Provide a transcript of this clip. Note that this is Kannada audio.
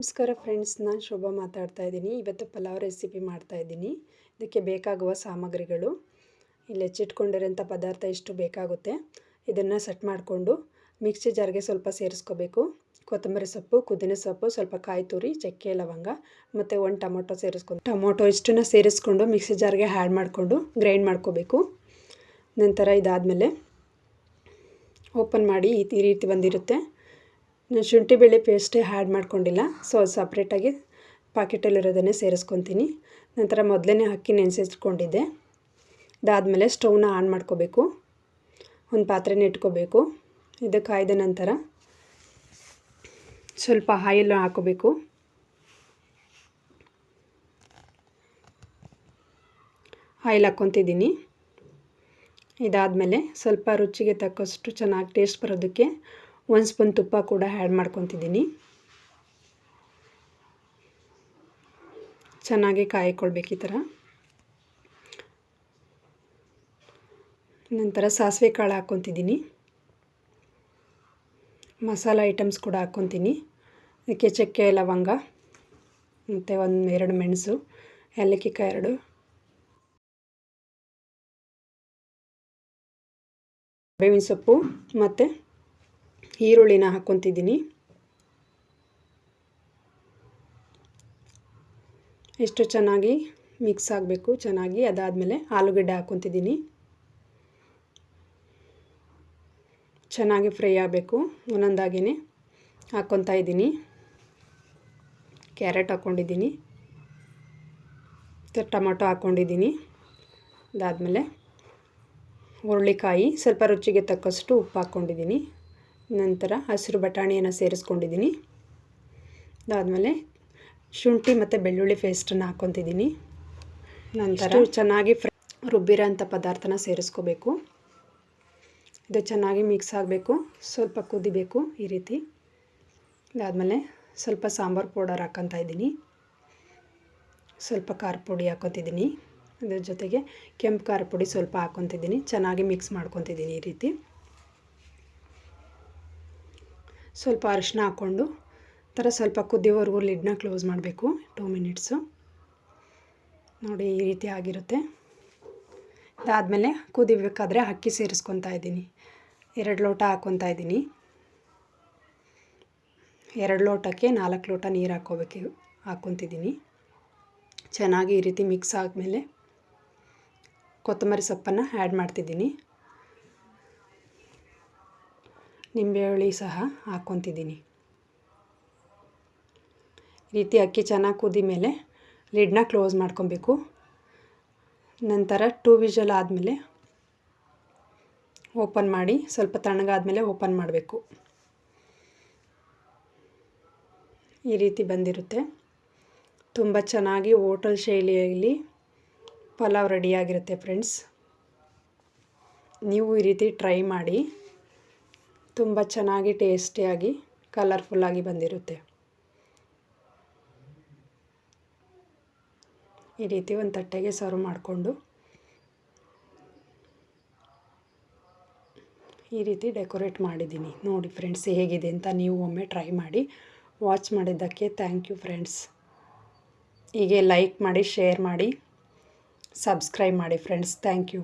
ನಮಸ್ಕಾರ ಫ್ರೆಂಡ್ಸ್ ನಾನು ಶೋಭಾ ಮಾತಾಡ್ತಾ ಇದ್ದೀನಿ. ಇವತ್ತು ಪಲಾವ್ ರೆಸಿಪಿ ಮಾಡ್ತಾ ಇದ್ದೀನಿ. ಇದಕ್ಕೆ ಬೇಕಾಗುವ ಸಾಮಗ್ರಿಗಳು. ಇಲ್ಲಿ ಹೆಚ್ಚಿಟ್ಕೊಂಡಿರೋಂಥ ಪದಾರ್ಥ ಇಷ್ಟು ಬೇಕಾಗುತ್ತೆ, ಇದನ್ನು ಸೆಟ್ ಮಾಡಿಕೊಂಡು ಮಿಕ್ಸಿ ಜಾರ್ಗೆ ಸ್ವಲ್ಪ ಸೇರಿಸ್ಕೋಬೇಕು. ಕೊತ್ತಂಬರಿ ಸೊಪ್ಪು ಕುದಿನ ಸೊಪ್ಪು, ಸ್ವಲ್ಪ ಕಾಯಿ ತುರಿ, ಚಕ್ಕೆ, ಲವಂಗ ಮತ್ತು ಒಂದು ಟೊಮೊಟೊ ಸೇರಿಸ್ಕೊಂಡು ಟೊಮೊಟೊ ಇಷ್ಟನ್ನು ಸೇರಿಸ್ಕೊಂಡು ಮಿಕ್ಸಿ ಜಾರ್ಗೆ ಹ್ಯಾಡ್ ಮಾಡಿಕೊಂಡು ಗ್ರೈಂಡ್ ಮಾಡ್ಕೋಬೇಕು. ನಂತರ ಇದಾದಮೇಲೆ ಓಪನ್ ಮಾಡಿ ಈ ರೀತಿ ಬಂದಿರುತ್ತೆ. ನಾನು ಶುಂಠಿ ಬೆಳ್ಳಿ ಪೇಸ್ಟೇ ಹ್ಯಾಡ್ ಮಾಡ್ಕೊಂಡಿಲ್ಲ. ಸೊ ಅದು ಸಪ್ರೇಟಾಗಿ ಪಾಕೆಟಲ್ಲಿರೋದನ್ನೇ ಸೇರಿಸ್ಕೊತೀನಿ. ನಂತರ ಮೊದಲನೇ ಅಕ್ಕಿ ನೆನೆಸಿಟ್ಕೊಂಡಿದ್ದೆ. ಅದಾದಮೇಲೆ ಸ್ಟೌವ್ನ ಆನ್ ಮಾಡ್ಕೋಬೇಕು. ಒಂದು ಪಾತ್ರೆನ ಇಟ್ಕೋಬೇಕು. ಇದು ಕಾಯ್ದ ನಂತರ ಸ್ವಲ್ಪ ಆಯಿಲ್ ಹಾಕೋಬೇಕು. ಆಯಿಲ್ ಹಾಕ್ಕೊತಿದ್ದೀನಿ. ಇದಾದಮೇಲೆ ಸ್ವಲ್ಪ ರುಚಿಗೆ ತಕ್ಕಷ್ಟು ಚೆನ್ನಾಗಿ ಟೇಸ್ಟ್ ಬರೋದಕ್ಕೆ ಒಂದು ಸ್ಪೂನ್ ತುಪ್ಪ ಕೂಡ ಆ್ಯಡ್ ಮಾಡ್ಕೊತಿದ್ದೀನಿ. ಚೆನ್ನಾಗಿ ಕಾಯಿಕೊಳ್ಬೇಕು ಈ ಥರ ನಂತರ ಸಾಸಿವೆ ಕಾಳು ಹಾಕ್ಕೊತಿದ್ದೀನಿ ಮಸಾಲ ಐಟಮ್ಸ್ ಕೂಡ ಹಾಕ್ಕೊತೀನಿ ಅದಕ್ಕೆ ಚಕ್ಕೆ, ಲವಂಗ, ಮತ್ತು ಒಂದು ಎರಡು ಮೆಣಸು, ಏಲಕ್ಕಿಕಾಯಿ ಎರಡು. ಬೇವಿನ ಸೊಪ್ಪು ಮತ್ತು ಈರುಳ್ಳಿನ ಹಾಕ್ಕೊತಿದ್ದೀನಿ. ಎಷ್ಟು ಚೆನ್ನಾಗಿ ಮಿಕ್ಸ್ ಆಗಬೇಕು, ಚೆನ್ನಾಗಿ ಅದಾದಮೇಲೆ ಆಲೂಗಡ್ಡೆ ಹಾಕ್ಕೊತಿದ್ದೀನಿ. ಚೆನ್ನಾಗಿ ಫ್ರೈ ಆಗಬೇಕು ಒಂದೊಂದಾಗಿಯೇ ಹಾಕ್ಕೊತಾ ಇದ್ದೀನಿ. ಕ್ಯಾರೆಟ್ ಹಾಕ್ಕೊಂಡಿದ್ದೀನಿ. ಟೊಮೊಟೊ ಹಾಕ್ಕೊಂಡಿದ್ದೀನಿ. ಅದಾದಮೇಲೆ ಹುರುಳಿಕಾಯಿ ಸ್ವಲ್ಪ ರುಚಿಗೆ ತಕ್ಕಷ್ಟು ಉಪ್ಪು ಹಾಕ್ಕೊಂಡಿದ್ದೀನಿ. ನಂತರ ಹಸಿರು ಬಟಾಣಿಯನ್ನು ಸೇರಿಸ್ಕೊಂಡಿದ್ದೀನಿ. ಅದಾದಮೇಲೆ ಶುಂಠಿ ಮತ್ತು ಬೆಳ್ಳುಳ್ಳಿ ಪೇಸ್ಟನ್ನು ಹಾಕ್ಕೊತಿದ್ದೀನಿ. ನಂತರ ಚೆನ್ನಾಗಿ ಫ್ರೈ ರುಬ್ಬಿರೋಂಥ ಪದಾರ್ಥನ ಸೇರಿಸ್ಕೋಬೇಕು. ಇದು ಚೆನ್ನಾಗಿ ಮಿಕ್ಸ್ ಆಗಬೇಕು. ಸ್ವಲ್ಪ ಕುದಿಬೇಕು ಈ ರೀತಿ. ಅದಾದಮೇಲೆ ಸ್ವಲ್ಪ ಸಾಂಬಾರು ಪೌಡರ್ ಹಾಕ್ಕೊತಾ ಇದ್ದೀನಿ. ಸ್ವಲ್ಪ ಖಾರ ಪುಡಿ ಹಾಕ್ಕೊತಿದ್ದೀನಿ. ಅದ್ರ ಜೊತೆಗೆ ಕೆಂಪು ಖಾರ ಪುಡಿ ಸ್ವಲ್ಪ ಹಾಕ್ಕೊತಿದ್ದೀನಿ. ಚೆನ್ನಾಗಿ ಮಿಕ್ಸ್ ಮಾಡ್ಕೊತಿದ್ದೀನಿ ಈ ರೀತಿ. ಸ್ವಲ್ಪ ಅರಿಶಿನ ಹಾಕ್ಕೊಂಡು ಥರ ಸ್ವಲ್ಪ ಕುದಿಯೋವರೆಗೂ ಲಿಡ್ನ ಕ್ಲೋಸ್ ಮಾಡಬೇಕು ಟೂ ಮಿನಿಟ್ಸು ನೋಡಿ ಈ ರೀತಿ ಆಗಿರುತ್ತೆ. ಅದಾದಮೇಲೆ ಕುದಿಬೇಕಾದ್ರೆ ಅಕ್ಕಿ ಸೇರಿಸ್ಕೊತಾ ಇದ್ದೀನಿ. ಎರಡು ಲೋಟ ಹಾಕ್ಕೊತಾ ಇದ್ದೀನಿ. ಎರಡು ಲೋಟಕ್ಕೆ ನಾಲ್ಕು ಲೋಟ ನೀರು ಹಾಕ್ಕೋಬೇಕು, ಹಾಕ್ಕೊತಿದ್ದೀನಿ. ಚೆನ್ನಾಗಿ ಈ ರೀತಿ ಮಿಕ್ಸ್ ಆದಮೇಲೆ ಕೊತ್ತಂಬರಿ ಸೊಪ್ಪನ್ನು ಆ್ಯಡ್ ಮಾಡ್ತಿದ್ದೀನಿ. ನಿಂಬೆ ಸಹ ಹಾಕ್ಕೊತಿದ್ದೀನಿ. ಈ ರೀತಿ ಅಕ್ಕಿ ಚೆನ್ನಾಗಿ ಕುದಿ ಮೇಲೆ ಲಿಡ್ನ ಕ್ಲೋಸ್ ಮಾಡ್ಕೊಬೇಕು. ನಂತರ ಟೂ ವಿಷಲ್ ಆದಮೇಲೆ ಓಪನ್ ಮಾಡಿ ಸ್ವಲ್ಪ ತಣ್ಣಗಾದಮೇಲೆ ಓಪನ್ ಮಾಡಬೇಕು. ಈ ರೀತಿ ಬಂದಿರುತ್ತೆ. ತುಂಬ ಚೆನ್ನಾಗಿ ಹೋಟೆಲ್ ಶೈಲಿಯಲ್ಲಿ ಪಲಾವ್ ರೆಡಿಯಾಗಿರುತ್ತೆ ಫ್ರೆಂಡ್ಸ್ ನೀವು ಈ ರೀತಿ ಟ್ರೈ ಮಾಡಿ. ತುಂಬ ಚೆನ್ನಾಗಿ ಟೇಸ್ಟಿಯಾಗಿ ಕಲರ್ಫುಲ್ಲಾಗಿ ಬಂದಿರುತ್ತೆ. ಈ ರೀತಿ ಒಂದು ತಟ್ಟೆಗೆ ಸರ್ವ್ ಮಾಡಿಕೊಂಡು, ಈ ರೀತಿ ಡೆಕೋರೇಟ್ ಮಾಡಿದ್ದೀನಿ. ನೋಡಿ ಫ್ರೆಂಡ್ಸ್, ಹೇಗಿದೆ ಅಂತ ನೀವು ಒಮ್ಮೆ ಟ್ರೈ ಮಾಡಿ. ವಾಚ್ ಮಾಡಿದ್ದಕ್ಕೆ ಥ್ಯಾಂಕ್ ಯು ಫ್ರೆಂಡ್ಸ್. ಹೀಗೆ ಲೈಕ್ ಮಾಡಿ, ಶೇರ್ ಮಾಡಿ, ಸಬ್ಸ್ಕ್ರೈಬ್ ಮಾಡಿ ಫ್ರೆಂಡ್ಸ್. Thank you.